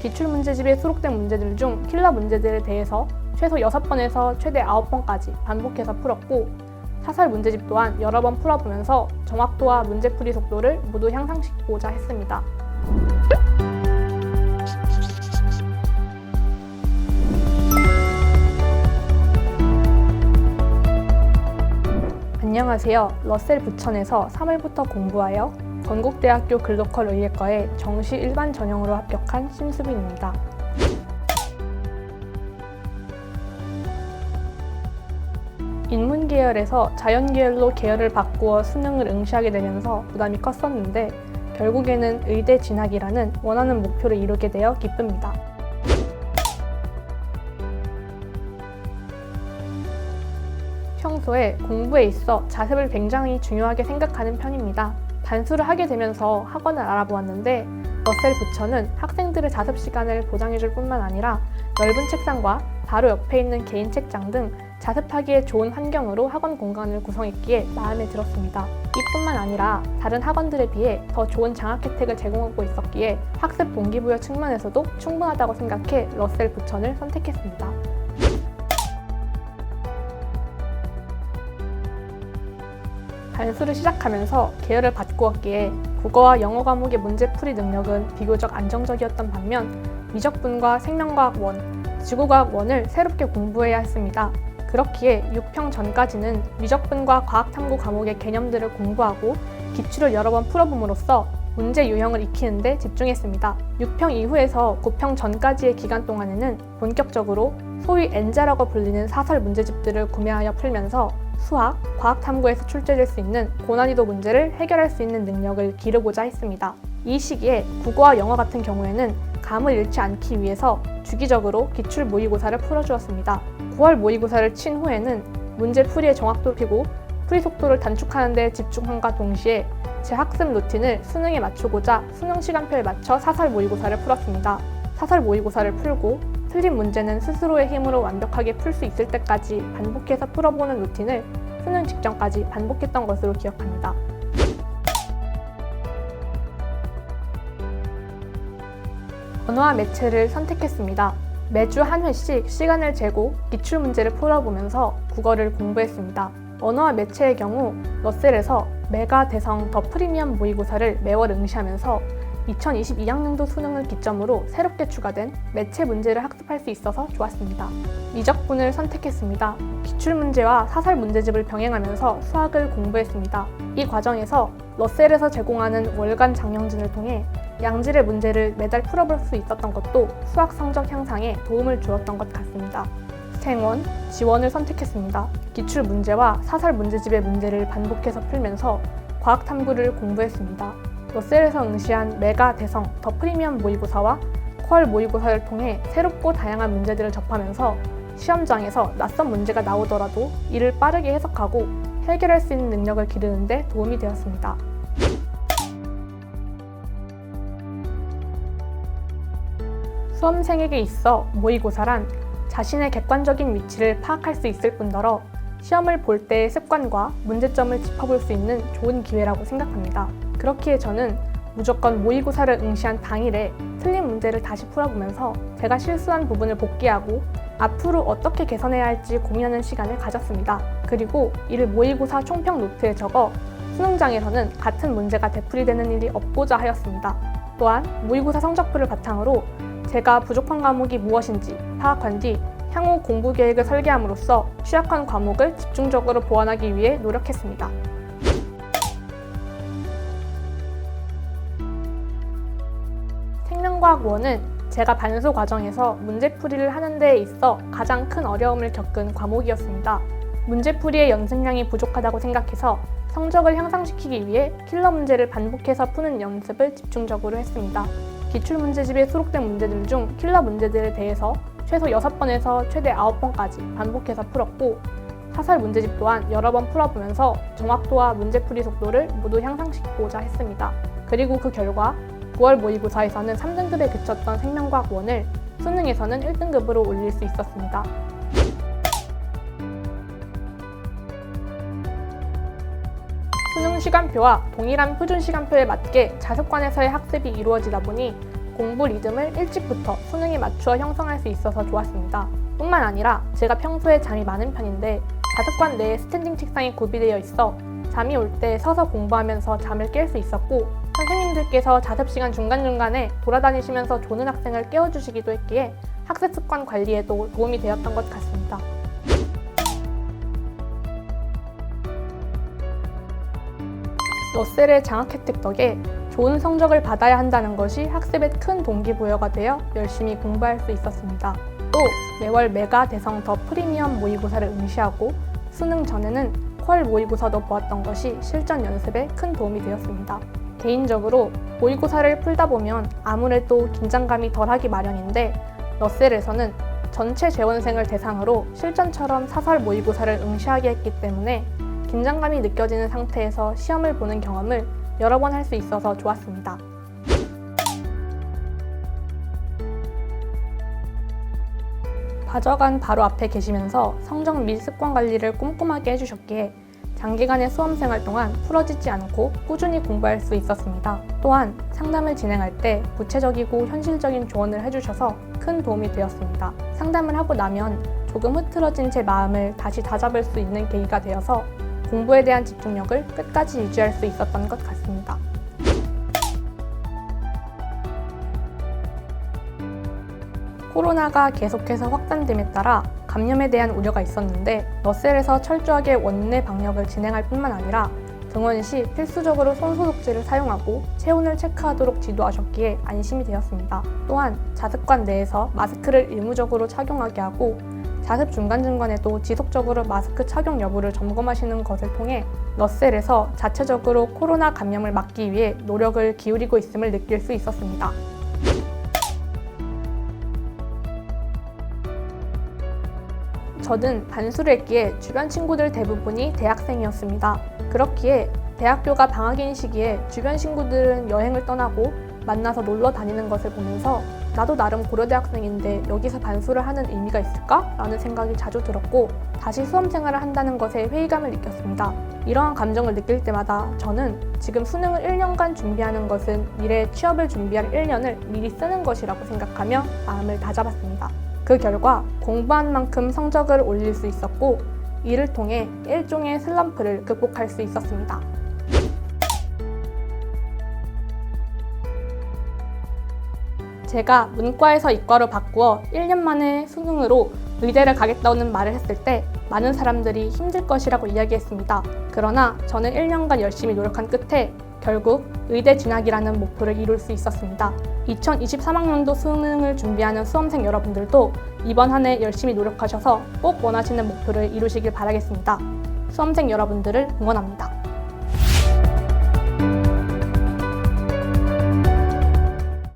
기출문제집에 수록된 문제들 중 킬러 문제들에 대해서 최소 6번에서 최대 9번까지 반복해서 풀었고 사설 문제집 또한 여러 번 풀어보면서 정확도와 문제풀이 속도를 모두 향상시키고자 했습니다. 안녕하세요. 러셀 부천에서 3월부터 공부하여 건국대학교 글로컬 의예과에 정시 일반 전형으로 합격한 심수빈입니다. 인문 계열에서 자연 계열로 계열을 바꾸어 수능을 응시하게 되면서 부담이 컸었는데 결국에는 의대 진학이라는 원하는 목표를 이루게 되어 기쁩니다. 평소에 공부에 있어 자습을 굉장히 중요하게 생각하는 편입니다. 단수를 하게 되면서 학원을 알아보았는데 러셀 부처는 학생들의 자습 시간을 보장해줄 뿐만 아니라 넓은 책상과 바로 옆에 있는 개인 책장 등 자습하기에 좋은 환경으로 학원 공간을 구성했기에 마음에 들었습니다. 이뿐만 아니라 다른 학원들에 비해 더 좋은 장학 혜택을 제공하고 있었기에 학습 동기부여 측면에서도 충분하다고 생각해 러셀 부천을 선택했습니다. 단수를 시작하면서 계열을 바꾸었기에 국어와 영어 과목의 문제풀이 능력은 비교적 안정적이었던 반면 미적분과 생명과학 원, 지구과학 원을 새롭게 공부해야 했습니다. 그렇기에 6평 전까지는 미적분과 과학탐구 과목의 개념들을 공부하고 기출을 여러 번 풀어봄으로써 문제 유형을 익히는데 집중했습니다. 6평 이후에서 9평 전까지의 기간 동안에는 본격적으로 소위 N자라고 불리는 사설 문제집들을 구매하여 풀면서 수학, 과학 탐구에서 출제될 수 있는 고난이도 문제를 해결할 수 있는 능력을 기르고자 했습니다. 이 시기에 국어와 영어 같은 경우에는 감을 잃지 않기 위해서 주기적으로 기출 모의고사를 풀어주었습니다. 9월 모의고사를 친 후에는 문제 풀이의 정확도를 피고 풀이 속도를 단축하는 데 집중함과 동시에 제 학습 루틴을 수능에 맞추고자 수능 시간표에 맞춰 사설 모의고사를 풀었습니다. 사설 모의고사를 풀고 틀린 문제는 스스로의 힘으로 완벽하게 풀 수 있을 때까지 반복해서 풀어보는 루틴을 수능 직전까지 반복했던 것으로 기억합니다. 언어와 매체를 선택했습니다. 매주 한 회씩 시간을 재고 기출 문제를 풀어보면서 국어를 공부했습니다. 언어와 매체의 경우 러셀에서 메가 대성 더 프리미엄 모의고사를 매월 응시하면서 2022학년도 수능을 기점으로 새롭게 추가된 매체 문제를 학습할 수 있어서 좋았습니다. 미적분을 선택했습니다. 기출 문제와 사설 문제집을 병행하면서 수학을 공부했습니다. 이 과정에서 러셀에서 제공하는 월간 장영진을 통해 양질의 문제를 매달 풀어볼 수 있었던 것도 수학 성적 향상에 도움을 주었던 것 같습니다. 생원, 지원을 선택했습니다. 기출 문제와 사설 문제집의 문제를 반복해서 풀면서 과학 탐구를 공부했습니다. 러셀에서 응시한 메가 대성 더 프리미엄 모의고사와 퀄 모의고사를 통해 새롭고 다양한 문제들을 접하면서 시험장에서 낯선 문제가 나오더라도 이를 빠르게 해석하고 해결할 수 있는 능력을 기르는 데 도움이 되었습니다. 수험생에게 있어 모의고사란 자신의 객관적인 위치를 파악할 수 있을 뿐더러 시험을 볼 때의 습관과 문제점을 짚어볼 수 있는 좋은 기회라고 생각합니다. 그렇기에 저는 무조건 모의고사를 응시한 당일에 틀린 문제를 다시 풀어보면서 제가 실수한 부분을 복기하고 앞으로 어떻게 개선해야 할지 고민하는 시간을 가졌습니다. 그리고 이를 모의고사 총평 노트에 적어 수능장에서는 같은 문제가 되풀이되는 일이 없고자 하였습니다. 또한 모의고사 성적표를 바탕으로 제가 부족한 과목이 무엇인지 파악한 뒤 향후 공부 계획을 설계함으로써 취약한 과목을 집중적으로 보완하기 위해 노력했습니다. 생명과학원은 제가 반수 과정에서 문제풀이를 하는 데 있어 가장 큰 어려움을 겪은 과목이었습니다. 문제풀이의 연습량이 부족하다고 생각해서 성적을 향상시키기 위해 킬러 문제를 반복해서 푸는 연습을 집중적으로 했습니다. 기출문제집에 수록된 문제들 중 킬러 문제들에 대해서 최소 6번에서 최대 9번까지 반복해서 풀었고 사설 문제집 또한 여러 번 풀어보면서 정확도와 문제풀이 속도를 모두 향상시키고자 했습니다. 그리고 그 결과 9월 모의고사에서는 3등급에 그쳤던 생명과학 원을 수능에서는 1등급으로 올릴 수 있었습니다. 수능 시간표와 동일한 표준 시간표에 맞게 자습관에서의 학습이 이루어지다 보니 공부 리듬을 일찍부터 수능에 맞추어 형성할 수 있어서 좋았습니다. 뿐만 아니라 제가 평소에 잠이 많은 편인데 자습관 내에 스탠딩 책상이 구비되어 있어 잠이 올 때 서서 공부하면서 잠을 깰 수 있었고 선생님들께서 자습 시간 중간중간에 돌아다니시면서 조는 학생을 깨워주시기도 했기에 학습 습관 관리에도 도움이 되었던 것 같습니다. 러셀의 장학 혜택 덕에 좋은 성적을 받아야 한다는 것이 학습의 큰 동기부여가 되어 열심히 공부할 수 있었습니다. 또 매월 메가 대성 더 프리미엄 모의고사를 응시하고 수능 전에는 퀄 모의고사도 보았던 것이 실전 연습에 큰 도움이 되었습니다. 개인적으로 모의고사를 풀다 보면 아무래도 긴장감이 덜하기 마련인데 러셀에서는 전체 재원생을 대상으로 실전처럼 사설 모의고사를 응시하게 했기 때문에 긴장감이 느껴지는 상태에서 시험을 보는 경험을 여러 번 할 수 있어서 좋았습니다. 바저관 바로 앞에 계시면서 성적 및 습관 관리를 꼼꼼하게 해주셨기에 장기간의 수험 생활 동안 풀어지지 않고 꾸준히 공부할 수 있었습니다. 또한 상담을 진행할 때 구체적이고 현실적인 조언을 해주셔서 큰 도움이 되었습니다. 상담을 하고 나면 조금 흐트러진 제 마음을 다시 다잡을 수 있는 계기가 되어서 공부에 대한 집중력을 끝까지 유지할 수 있었던 것 같습니다. 코로나가 계속해서 확산됨에 따라 감염에 대한 우려가 있었는데 러셀에서 철저하게 원내 방역을 진행할 뿐만 아니라 등원 시 필수적으로 손 소독제를 사용하고 체온을 체크하도록 지도하셨기에 안심이 되었습니다. 또한 자습관 내에서 마스크를 의무적으로 착용하게 하고 자습 중간중간에도 지속적으로 마스크 착용 여부를 점검하시는 것을 통해 러셀에서 자체적으로 코로나 감염을 막기 위해 노력을 기울이고 있음을 느낄 수 있었습니다. 저는 반수를 했기에 주변 친구들 대부분이 대학생이었습니다. 그렇기에 대학교가 방학인 시기에 주변 친구들은 여행을 떠나고 만나서 놀러 다니는 것을 보면서 나도 나름 고려대 학생인데 여기서 반수를 하는 의미가 있을까? 라는 생각이 자주 들었고 다시 수험 생활을 한다는 것에 회의감을 느꼈습니다. 이러한 감정을 느낄 때마다 저는 지금 수능을 1년간 준비하는 것은 미래 취업을 준비할 1년을 미리 쓰는 것이라고 생각하며 마음을 다잡았습니다. 그 결과 공부한 만큼 성적을 올릴 수 있었고 이를 통해 일종의 슬럼프를 극복할 수 있었습니다. 제가 문과에서 이과로 바꾸어 1년 만에 수능으로 의대를 가겠다는 말을 했을 때 많은 사람들이 힘들 것이라고 이야기했습니다. 그러나 저는 1년간 열심히 노력한 끝에 결국 의대 진학이라는 목표를 이룰 수 있었습니다. 2023학년도 수능을 준비하는 수험생 여러분들도 이번 한 해 열심히 노력하셔서 꼭 원하시는 목표를 이루시길 바라겠습니다. 수험생 여러분들을 응원합니다.